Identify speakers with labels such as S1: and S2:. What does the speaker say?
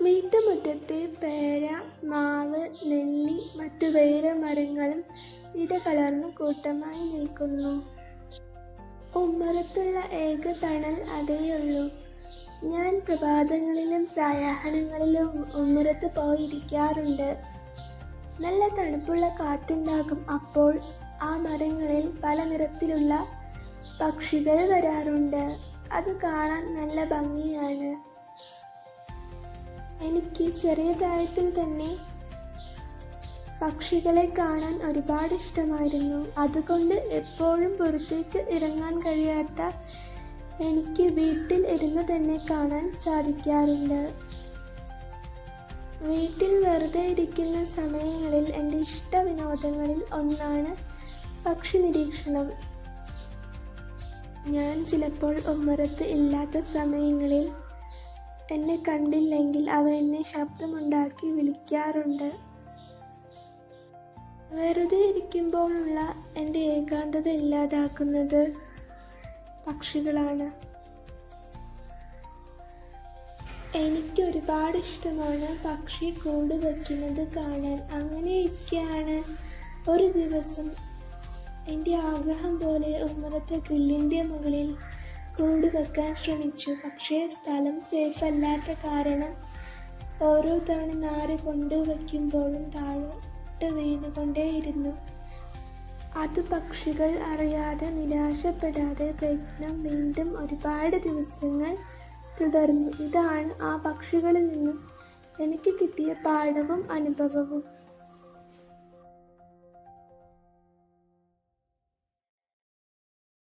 S1: മീറ്റമുറ്റത്തെ പേര മാവ് നെല്ലി മറ്റു വേര മരങ്ങളും ഇടകലർന്ന് കൂട്ടമായി നിൽക്കുന്നു. ഉമ്മറത്തുള്ള ഏക തണൽ അതേയുള്ളൂ. ഞാൻ പ്രഭാതങ്ങളിലും സായാഹനങ്ങളിലും ഉമ്മറത്ത് പോയിരിക്കാറുണ്ട്. നല്ല തണുപ്പുള്ള കാറ്റുണ്ടാകും അപ്പോൾ ആ മരങ്ങളിൽ പല നിറത്തിലുള്ള പക്ഷികൾ വരാറുണ്ട്. അത് കാണാൻ നല്ല ഭംഗിയാണ്. എനിക്ക് ചെറിയ പ്രായത്തിൽ തന്നെ പക്ഷികളെ കാണാൻ ഒരുപാട് ഇഷ്ടമായിരുന്നു. അതുകൊണ്ട് എപ്പോഴും പുറത്തേക്ക് ഇറങ്ങാൻ കഴിയാത്ത എനിക്ക് വീട്ടിൽ ഇരുന്ന് തന്നെ കാണാൻ സാധിക്കാറുണ്ട്. വീട്ടിൽ വെറുതെ ഇരിക്കുന്ന സമയങ്ങളിൽ എന്റെ ഇഷ്ട വിനോദങ്ങളിൽ ഒന്നാണ് പക്ഷി നിരീക്ഷണം. ഞാൻ ചിലപ്പോൾ ഉമ്മറത്ത് ഇല്ലാത്ത സമയങ്ങളിൽ എന്നെ കണ്ടില്ലെങ്കിൽ അവ എന്നെ ശബ്ദമുണ്ടാക്കി വിളിക്കാറുണ്ട്. വെറുതെ ഇരിക്കുമ്പോഴുള്ള എന്റെ ഏകാന്തത ഇല്ലാതാക്കുന്നത് പക്ഷികളാണ്. എനിക്ക് ഒരുപാട് ഇഷ്ടമാണ് പക്ഷി കൂട് വയ്ക്കുന്നത് കാണാൻ. അങ്ങനെ ഒരു ദിവസം എന്റെ ആഗ്രഹം പോലെ ഉമ്മറത്തെ ഗ്രില്ലിന്റെ മുകളിൽ കൂട് വെക്കാൻ ശ്രമിച്ചു. പക്ഷേ സ്ഥലം സേഫ് അല്ലാത്ത കാരണം ഓരോ തവണ നാര് കൊണ്ടുവയ്ക്കുമ്പോഴും താഴോട്ട് വീണുകൊണ്ടേയിരുന്നു. അത് പക്ഷികൾ അറിയാതെ നിരാശപ്പെടാതെ പ്രയത്നം വീണ്ടും ഒരുപാട് ദിവസങ്ങൾ തുടർന്നു. ഇതാണ് ആ പക്ഷികളിൽ നിന്നും എനിക്ക് കിട്ടിയ പാഠവും അനുഭവവും.